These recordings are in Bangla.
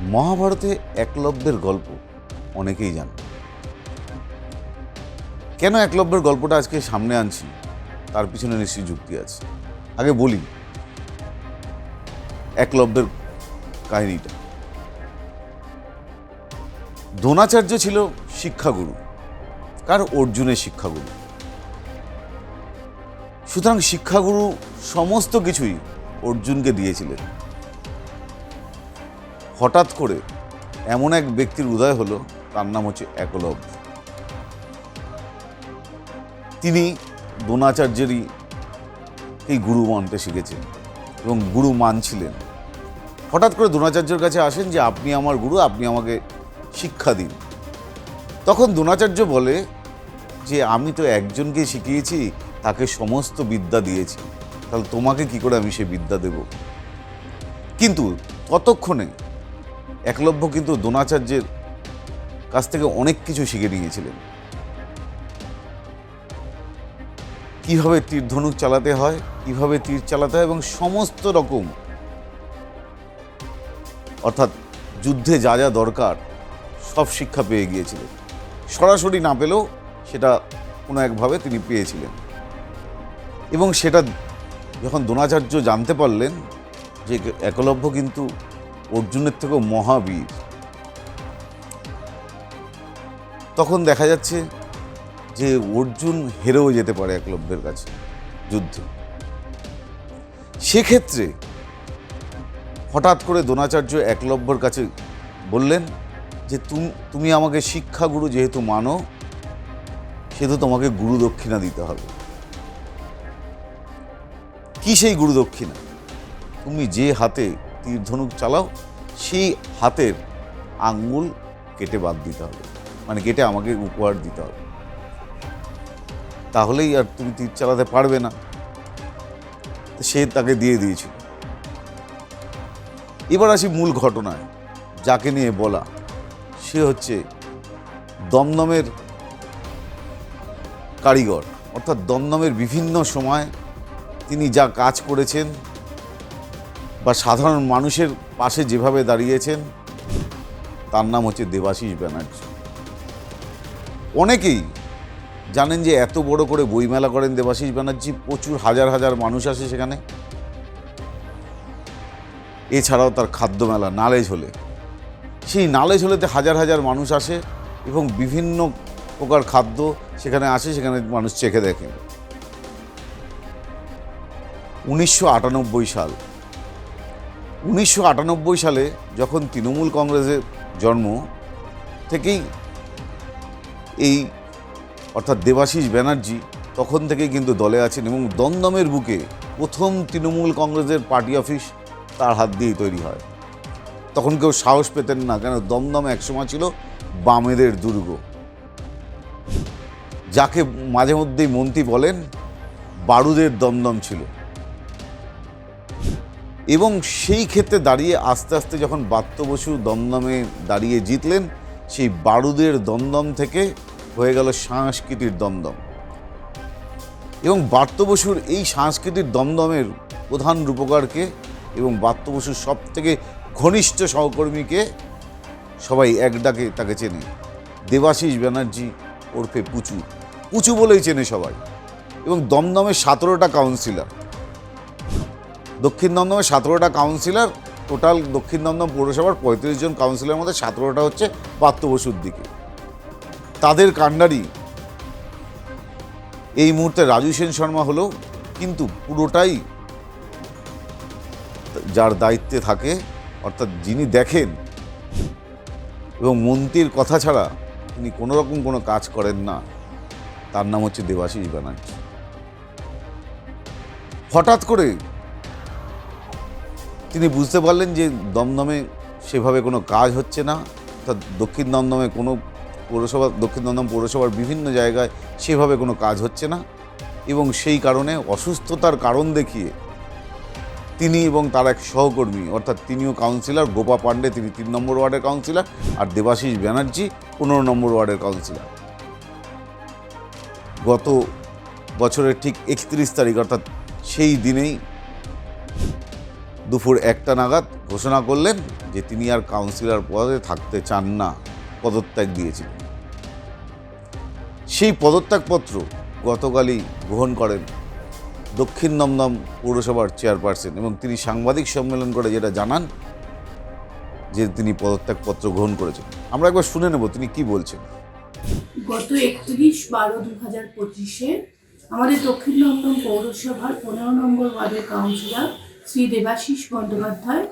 মহাভারতে একলব্যের গল্প, অনেকেই জানে। কেন একলব্যের গল্পটা আজকে সামনে আনছি? তার পিছনে নিশ্চয়ই যুক্তি আছে। আগে বলি, একলব্যের কাহিনীটা। দ্রোণাচার্য ছিল শিক্ষাগুরু কার অর্জুনের শিক্ষাগুরু। সুতরাং শিক্ষাগুরু সমস্ত কিছুই অর্জুনকে দিয়েছিলেন। হঠাৎ করে এমন এক ব্যক্তির উদয় হলো, তার নাম হচ্ছে একলব্য। তিনি দ্রোণাচার্যেরই এই গুরু মানতে শিখেছেন এবং গুরু মানছিলেন। হঠাৎ করে দ্রোণাচার্যের কাছে আসেন যে, আপনি আমার গুরু, আপনি আমাকে শিক্ষা দিন। তখন দ্রোণাচার্য বলে যে, আমি তো একজনকে শিখিয়েছি, তাকে সমস্ত বিদ্যা দিয়েছি। তাহলে তোমাকে কি করে আমি সে বিদ্যা দেব? কিন্তু ততক্ষণে একলব্য কিন্তু দ্রোণাচার্যের কাছ থেকে অনেক কিছু শিখে নিয়েছিলেন। কীভাবে তীর ধনুক চালাতে হয়, কীভাবে তীর চালাতে হয় এবং সমস্ত রকম অর্থাৎ যুদ্ধে যা যা দরকার সব শিক্ষা পেয়ে গিয়েছিলেন। সরাসরি না পেলেও সেটা কোনো একভাবে তিনি পেয়েছিলেন। এবং সেটা যখন দ্রোণাচার্য জানতে পারলেন যে একলভ্য কিন্তু অর্জুনের থেকেও মহাবীর। তখন দেখা যাচ্ছে যে অর্জুন হেরেও যেতে পারে একলব্যের কাছে যুদ্ধ। সেক্ষেত্রে হঠাৎ করে দ্রোণাচার্য একলব্যর কাছে বললেন যে, তুমি তুমি আমাকে শিক্ষাগুরু যেহেতু মানো, সেহেতু তোমাকে গুরু দক্ষিণা দিতে হবে। কি সেই গুরু দক্ষিণা? তুমি যে হাতে তীর ধনুক চালাও, সেই হাতের আঙ্গুল কেটে বাদ দিতে হবে। মানে কেটে আমাকে উপহার দিতে হবে। তাহলেই আর তুমি তীর চালাতে পারবে না। সে তাকে দিয়ে দিয়েছিল। এবার আসি মূল ঘটনায়। যাকে নিয়ে বলা, সে হচ্ছে দমদমের কারিগর। অর্থাৎ দমদমের বিভিন্ন সময় তিনি যা কাজ করেছেন বা সাধারণ মানুষের পাশে যেভাবে দাঁড়িয়েছেন, তার নাম হচ্ছে দেবাশিস ব্যানার্জি। অনেকেই জানেন যে এত বড় করে বইমেলা করেন দেবাশিস ব্যানার্জি, প্রচুর হাজার হাজার মানুষ আসে সেখানে। এছাড়াও তার খাদ্য মেলা নালেজ হলে। সেই নালেজ হলেতে হাজার হাজার মানুষ আসে এবং বিভিন্ন প্রকার খাদ্য সেখানে আসে, সেখানে মানুষ চেখে দেখেন। উনিশশো আটানব্বই সাল উনিশশো আটানব্বই সালে যখন তৃণমূল কংগ্রেসের জন্ম, থেকেই এই অর্থাৎ দেবাশিস ব্যানার্জি তখন থেকেই কিন্তু দলে আছেন এবং দমদমের বুকে প্রথম তৃণমূল কংগ্রেসের পার্টি অফিস তার হাত দিয়েই তৈরি হয়। তখন কেউ সাহস পেতেন না, কেন দমদম একসময় ছিল বামেদের দুর্গ। যাকে মাঝে মধ্যেই মন্ত্রী বলেন বারুদের দমদম ছিল। এবং সেই ক্ষেত্রে দাঁড়িয়ে আস্তে আস্তে যখন বাত্য বসু দমদমে দাঁড়িয়ে জিতলেন, সেই বারুদের দমদম থেকে হয়ে গেল সাংস্কৃতিক দমদম। এবং বার্ত বসুর এই সাংস্কৃতিক দমদমের প্রধান রূপকারকে এবং বার্ত বসুর সব থেকে ঘনিষ্ঠ সহকর্মীকে সবাই এক ডাকে তাকে চেনে। দেবাশিস ব্যানার্জি ওরফে পুচু। পুচু বলেই চেনে সবাই। এবং দমদমের সতেরোটা কাউন্সিলর দক্ষিণ দমদমের সতেরোটা কাউন্সিলর টোটাল দক্ষিণ দমদম পৌরসভার পঁয়ত্রিশ জন কাউন্সিলরের মধ্যে সতেরোটা হচ্ছে পাত্র বসুর দিকে। তাদের কাণ্ডারি, এই মুহূর্তে রাজু সেন শর্মা হলেও কিন্তু পুরোটাই যার দায়িত্বে থাকে, অর্থাৎ যিনি দেখেন এবং মন্ত্রীর কথা ছাড়া তিনি কোনো রকম কোনো কাজ করেন না, তার নাম হচ্ছে দেবাশিস ব্যানার্জি। হঠাৎ করে তিনি বুঝতে পারলেন যে দমদমে সেভাবে কোনো কাজ হচ্ছে না, অর্থাৎ দক্ষিণ দমদমে কোনো পৌরসভা, দক্ষিণ দমদম পৌরসভার বিভিন্ন জায়গায় সেভাবে কোনো কাজ হচ্ছে না এবং সেই কারণে অসুস্থতার কারণ দেখিয়ে তিনি এবং তার এক সহকর্মী, অর্থাৎ তিনিও কাউন্সিলর, গোপা পাণ্ডে, তিনি তিন নম্বর ওয়ার্ডের কাউন্সিলর আর দেবাশিস ব্যানার্জি পনেরো নম্বর ওয়ার্ডের কাউন্সিলর। গত বছরের ঠিক একত্রিশ তারিখ, অর্থাৎ সেই দিনেই দুপুর একটা নাগাদ ঘোষণা করলেন যে তিনি আর কাউন্সিলর পদে থাকতে চান না, পদত্যাগ দিয়েছিলেন। সেই পদত্যাগপত্র গতকালই গ্রহণ করেন দক্ষিণ দমদম পৌরসভার চেয়ারপারসন এবং তিনি সাংবাদিক সম্মেলন করে যেটা জানান যে তিনি পদত্যাগপত্র গ্রহণ করেছেন। আমরা একবার শুনে নেব তিনি কি বলছেন। গত একত্রিশ বারো দু হাজার পঁচিশে আমাদের দক্ষিণ দমদম পৌরসভার পনেরো নম্বর ওয়ার্ডের কাউন্সিলর শ্রী দেবাশিস বন্দ্যোপাধ্যায়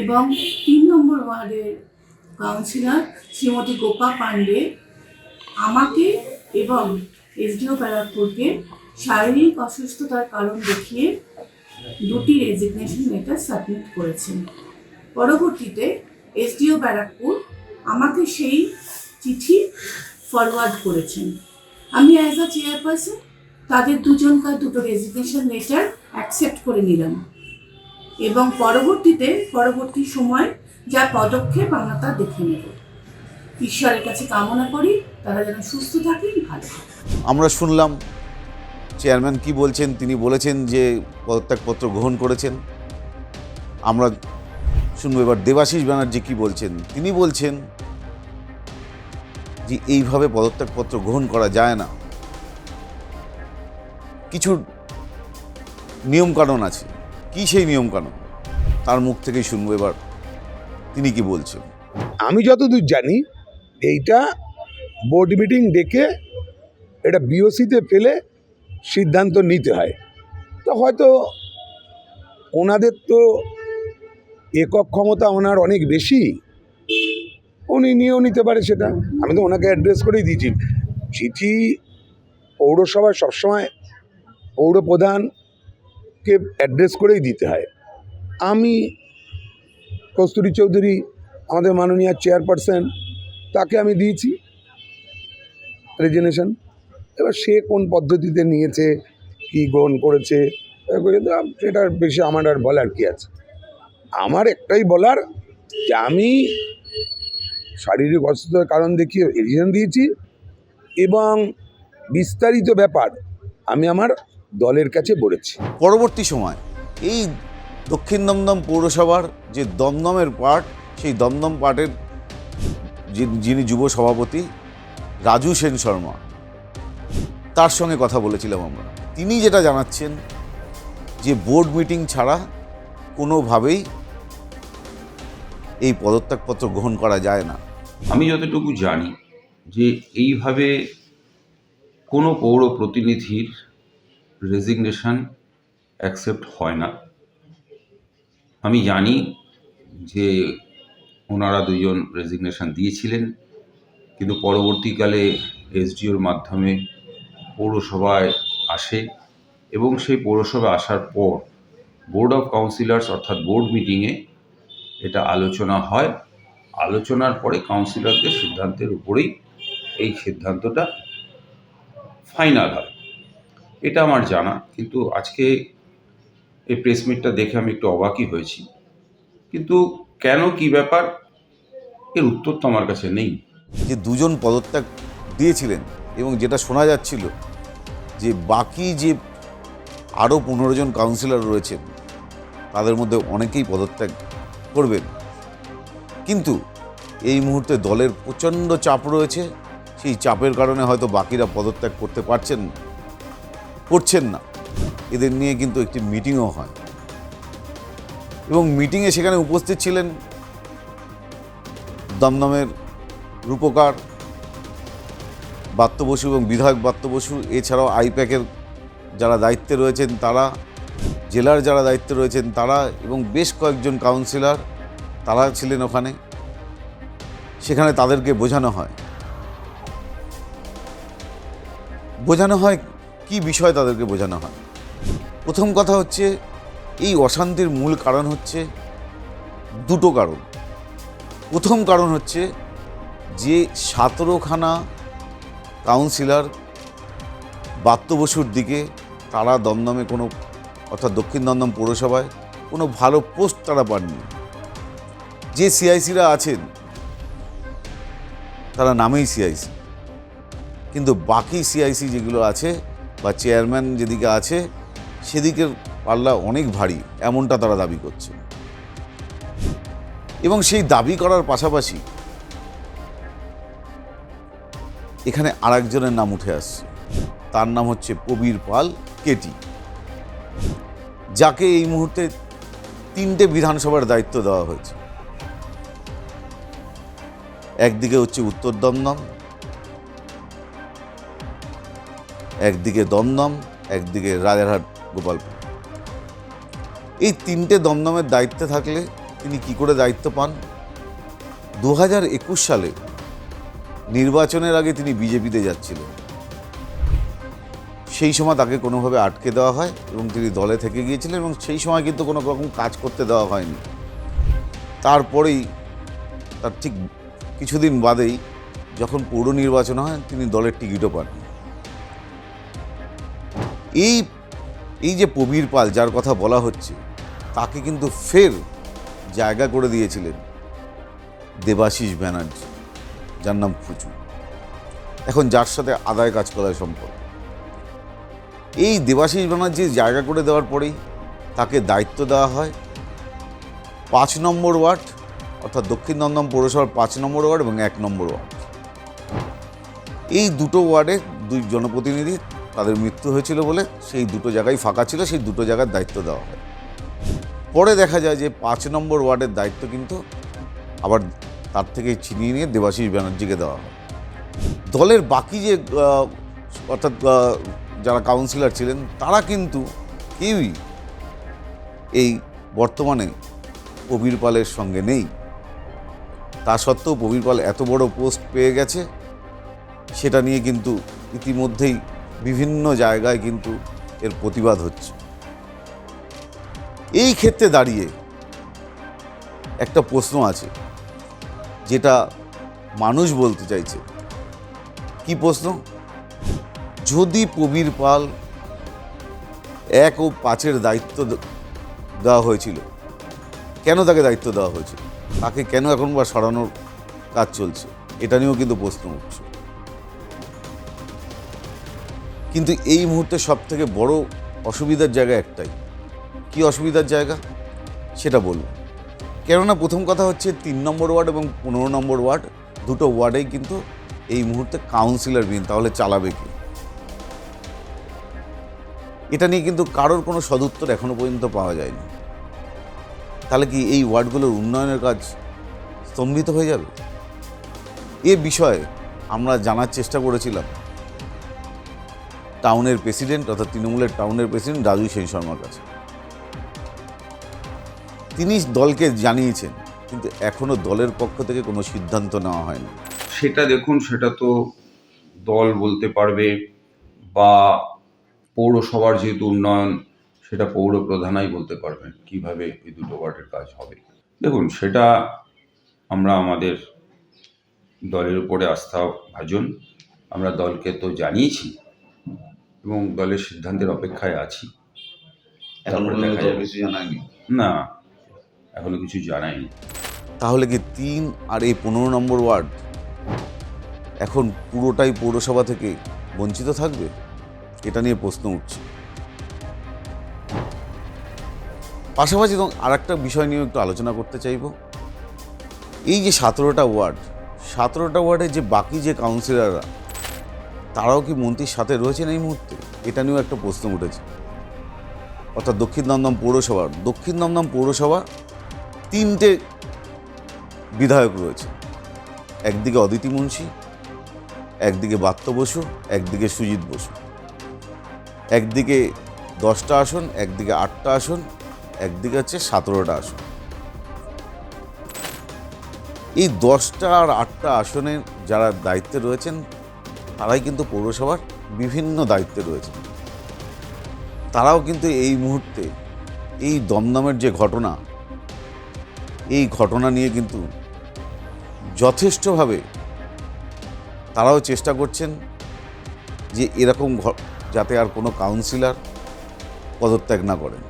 এবং তিন নম্বর ওয়ার্ডের কাউন্সিলর শ্রীমতী গোপা পাণ্ডে আমাকে এবং এসডিও ব্যারাকপুরকে শারীরিক অসুস্থতার কারণ দেখিয়ে দুটি রেজিগনেশন লেটার সাবমিট করেছেন। পরবর্তীতে এসডিও ব্যারাকপুর আমাকে সেই চিঠি ফরওয়ার্ড করেছেন। আমি অ্যাজ আ চেয়ারপারসন তাদের দুজনকার দুটো রেজিগনেশন লেটার অ্যাকসেপ্ট করে নিলাম। এবং পরবর্তীতে, পরবর্তী সময় যা পদক্ষেপ আমরা তা দেখে নেব। ঈশ্বরের কাছে কামনা করি, তারা যেন সুস্থ থাকেন ভালো আমরা শুনলাম চেয়ারম্যান কি বলছেন, তিনি বলেছেন যে পদত্যাগপত্র গ্রহণ করেছেন। আমরা শুনব এবার দেবাশিস ব্যানার্জি কি বলছেন। তিনি বলছেন যে এইভাবে পদত্যাগপত্র গ্রহণ করা যায় না। কিছু নিয়মকানুন আছে। কি সেই নিয়ম নিয়মকানুন? তার মুখ থেকেই শুনব এবার তিনি কি বলছেন। আমি যতদূর জানি, এইটা বোর্ড মিটিং ডেকে এটা বিওসিতে ফেলে সিদ্ধান্ত নিতে হয়। তো হয়তো ওনাদের তো একক ক্ষমতা ওনার অনেক বেশি, উনি নিয়েও নিতে পারে সেটা। আমি তো ওনাকে অ্যাড্রেস করেই দিয়েছি। চিঠি পৌরসভায় সবসময় পৌর প্রধানকে অ্যাড্রেস করেই দিতে হয়। আমি কস্তুরী চৌধুরী, আমাদের মাননীয় চেয়ারপারসন তাকে আমি দিয়েছি রেজিনেশন এবার সে কোন পদ্ধতিতে নিয়েছে, কি গ্রহণ করেছে সেটার বেশি আমার আর বলার কি আছে। আমার একটাই বলার যে আমি শারীরিক অসুস্থতার কারণ দেখিয়ে রেজিনেশন দিয়েছি এবং বিস্তারিত ব্যাপার, আমি আমার দলের কাছে বলেছি। পরবর্তী সময় এই দক্ষিণ দমদম পৌরসভার যে দমদমের পার্ট সেই দমদম পার্টের যিনি- যিনি যুব সভাপতি রাজু সেন শর্মা তার সঙ্গে কথা বলেছিলাম আমরা। তিনি যেটা জানাচ্ছেন যে বোর্ড মিটিং ছাড়া কোনোভাবেই এই পদত্যাগপত্র গ্রহণ করা যায় না। আমি যতটুকু জানি যে এইভাবে কোনো পৌর প্রতিনিধির রেজিগনেশন অ্যাকসেপ্ট হয় না। আমি জানি যে ওনারা দুজন রেজিগনেশন দিয়েছিলেন, কিন্তু পরবর্তীকালে এসডিওর মাধ্যমে পৌরসভায় আসে এবং সেই পৌরসভায় আসার পর বোর্ড অফ কাউন্সিলার্স অর্থাৎ বোর্ড মিটিংয়ে এটা আলোচনা হয়। আলোচনার পরে কাউন্সিলরদের সিদ্ধান্তের উপরেই এই সিদ্ধান্তটা ফাইনাল হয়। এটা আমার জানা, কিন্তু আজকে এই প্রেস মিটটা দেখে আমি একটু অবাকই হয়েছি। কিন্তু কেন, কি ব্যাপার, এর উত্তর তো আমার কাছে নেই। যে দুজন পদত্যাগ দিয়েছিলেন এবং যেটা শোনা যাচ্ছিল যে বাকি যে আরও পনেরো জন কাউন্সিলর রয়েছেন, তাদের মধ্যে অনেকেই পদত্যাগ করবেন। কিন্তু এই মুহূর্তে দলের প্রচণ্ড চাপ রয়েছে, সেই চাপের কারণে হয়তো বাকিরা পদত্যাগ করতে পারছেন করছেন না। এদের নিয়ে কিন্তু একটি মিটিংও হয়। এবং মিটিংয়ে সেখানে উপস্থিত ছিলেন দমদমের রূপকার বাত্য বসু এবং বিধায়ক বাত্য বসু এছাড়াও আইপ্যাকের যারা দায়িত্বে রয়েছেন তারা, জেলার যারা দায়িত্বে রয়েছেন তারা এবং বেশ কয়েকজন কাউন্সিলর তারা ছিলেন ওখানে। সেখানে তাদেরকে বোঝানো হয়। বোঝানো হয় কি বিষয় তাদেরকে বোঝানো হয়? প্রথম কথা হচ্ছে, এই অশান্তির মূল কারণ হচ্ছে দুটো কারণ। প্রথম কারণ হচ্ছে যে সতেরোখানা কাউন্সিলর বাত্য বসুর দিকে তারা দমদমে কোনো, অর্থাৎ দক্ষিণ দমদম পৌরসভায় কোনো ভালো পোস্ট তারা পাননি। যে সিআইসিরা আছেন, তারা নামেই সিআইসি। কিন্তু বাকি সিআইসি যেগুলো আছে বা চেয়ারম্যান যেদিকে আছে, সেদিকের পাল্লা অনেক ভারী, এমনটা তারা দাবি করছে। এবং সেই দাবি করার পাশাপাশি এখানে আরেকজনের নাম উঠে আসছে। তার নাম হচ্ছে প্রবীর পাল কেটি, যাকে এই মুহূর্তে তিনটে বিধানসভার দায়িত্ব দেওয়া হয়েছে। একদিকে হচ্ছে উত্তর দমদম একদিকে দমদম, একদিকে রাজারহাট, গোপালপুর। এই তিনটে দমদমের দায়িত্বে থাকলে তিনি কি করে দায়িত্ব পান? দু হাজার একুশ সালে নির্বাচনের আগে তিনি বিজেপিতে যাচ্ছিলেন। সেই সময় তাকে কোনোভাবে আটকে দেওয়া হয় এবং তিনি দলে থেকে গিয়েছিলেন এবং সেই সময় কিন্তু কোনো রকম কাজ করতে দেওয়া হয়নি। তারপরেই, তার ঠিক কিছুদিন বাদেই যখন পৌর নির্বাচন হয়, তিনি দলের টিকিটও পান। এই এই যে প্রবীর পাল, যার কথা বলা হচ্ছে, তাকে কিন্তু ফের জায়গা করে দিয়েছিলেন দেবাশিস ব্যানার্জি, যার নাম ফুচু এখন যার সাথে আদায় কাজ করার সম্পর্ক? এই দেবাশিস ব্যানার্জির জায়গা করে দেওয়ার পরেই তাকে দায়িত্ব দেওয়া হয় পাঁচ নম্বর ওয়ার্ড, অর্থাৎ দক্ষিণ দমদম পৌরসভার পাঁচ নম্বর ওয়ার্ড এবং এক নম্বর ওয়ার্ড। এই দুটো ওয়ার্ডে দুই জনপ্রতিনিধি তাদের মৃত্যু হয়েছিল বলে সেই দুটো জায়গায় ফাঁকা ছিল, সেই দুটো জায়গার দায়িত্ব দেওয়া হয়। পরে দেখা যায় যে পাঁচ নম্বর ওয়ার্ডের দায়িত্ব কিন্তু আবার তার থেকে ছিনিয়ে নিয়ে দেবাশিস ব্যানার্জিকে দেওয়া হয়। দলের বাকি যে অর্থাৎ যারা কাউন্সিলর ছিলেন, তারা কিন্তু কেউই এই বর্তমানে প্রবীর পালের সঙ্গে নেই। তা সত্ত্বেও প্রবীর পাল এত বড় পোস্ট পেয়ে গেছে, সেটা নিয়ে কিন্তু ইতিমধ্যেই বিভিন্ন জায়গায় কিন্তু এর প্রতিবাদ হচ্ছে। এই ক্ষেত্রে দাঁড়িয়ে একটা প্রশ্ন আছে, যেটা মানুষ বলতে চাইছে। কি প্রশ্ন? যদি প্রবীর পাল এক ও পাঁচের দায়িত্ব দেওয়া হয়েছিল, কেন তাকে দায়িত্ব দেওয়া হয়েছিল? তাকে কেন এখন বা সরানোর কাজ চলছে? এটা নিয়েও কিন্তু প্রশ্ন উঠছে। কিন্তু এই মুহূর্তে সব থেকে বড় অসুবিধার জায়গা একটাই। কি অসুবিধার জায়গা? সেটা বলব কেননা প্রথম কথা হচ্ছে তিন নম্বর ওয়ার্ড এবং পনেরো নম্বর ওয়ার্ড দুটো ওয়ার্ডেই কিন্তু এই মুহূর্তে কাউন্সিলর বিন তাহলে চালাবে কি? এটা নিয়ে কিন্তু কারোর কোনো সদুত্তর এখনও পর্যন্ত পাওয়া যায়নি। তাহলে কি এই ওয়ার্ডগুলোর উন্নয়নের কাজ স্তম্ভিত হয়ে যাবে? এ বিষয়ে আমরা জানার চেষ্টা করেছিলাম। টাউনের প্রেসিডেন্ট অর্থাৎ তৃণমূলের টাউনের প্রেসিডেন্ট রাজু সেন শর্মার কাছে। তিনি দলকে জানিয়েছেন, কিন্তু এখনও দলের পক্ষ থেকে কোনো সিদ্ধান্ত নেওয়া হয়নি। সেটা দেখুন, সেটা তো দল বলতে পারবে বা পৌরসভার যেহেতু উন্নয়ন, সেটা পৌর প্রধানাই বলতে পারবেন কীভাবে এই দুটো ওয়ার্ডের কাজ হবে। দেখুন, সেটা আমরা আমাদের দলের উপরে আস্থা ভাজন, আমরা দলকে তো জানিয়েছি এবং দলের সিদ্ধান্তের অপেক্ষায় আছি। এখন তারপরে দেখা যাবে। কিছু জানায়নি? না এখনও কিছু জানাইনি তাহলে কি তিন আর এই পনেরো নম্বর ওয়ার্ড এখন পুরোটাই পৌরসভা থেকে বঞ্চিত থাকবে? এটা নিয়ে প্রশ্ন উঠছে। পাশাপাশি এবং আর একটা বিষয় নিয়ে একটু আলোচনা করতে চাইব। এই যে সতেরোটা ওয়ার্ড সতেরোটা ওয়ার্ডে যে বাকি যে কাউন্সিলররা তারাও কি মন্ত্রীর সাথে রয়েছেন এই মুহূর্তে? এটা নিয়েও একটা প্রশ্ন উঠেছে। অর্থাৎ দক্ষিণ দমদম পৌরসভার দক্ষিণ দমদম পৌরসভা তিনটে বিধায়ক রয়েছে। একদিকে অদিতি মুন্সি, একদিকে বাত্য বসু, একদিকে সুজিত বসু। একদিকে দশটা আসন, একদিকে আটটা আসন, একদিকে হচ্ছে সতেরোটা আসন। এই দশটা আর আটটা আসনে যারা দায়িত্বে রয়েছেন তারাই কিন্তু পৌরসভার বিভিন্ন দায়িত্বে রয়েছেন তারাও কিন্তু এই মুহূর্তে এই দমদমের যে ঘটনা, এই ঘটনা নিয়ে কিন্তু যথেষ্টভাবে তারাও চেষ্টা করছেন যে এরকম যাতে আর কোনো কাউন্সিলর পদত্যাগ না করেন।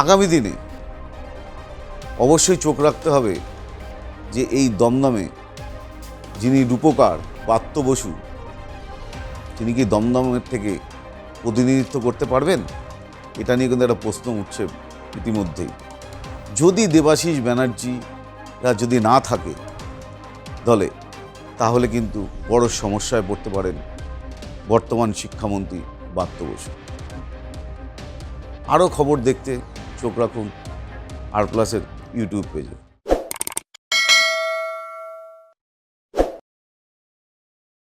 আগামী দিনে অবশ্যই চোখ রাখতে হবে যে এই দমদমে যিনি রূপকার পাত্য বসু তিনি কি দমদমের থেকে প্রতিনিধিত্ব করতে পারবেন? এটা নিয়ে কিন্তু একটা প্রশ্ন উঠছে ইতিমধ্যেই। যদি দেবাশিস ব্যানার্জিরা যদি না থাকে দলে, তাহলে কিন্তু বড় সমস্যায় পড়তে পারেন বর্তমান শিক্ষামন্ত্রী বাত্য বসু আরও খবর দেখতে চোখ রাখুন আর প্লাসের ইউটিউব পেজে।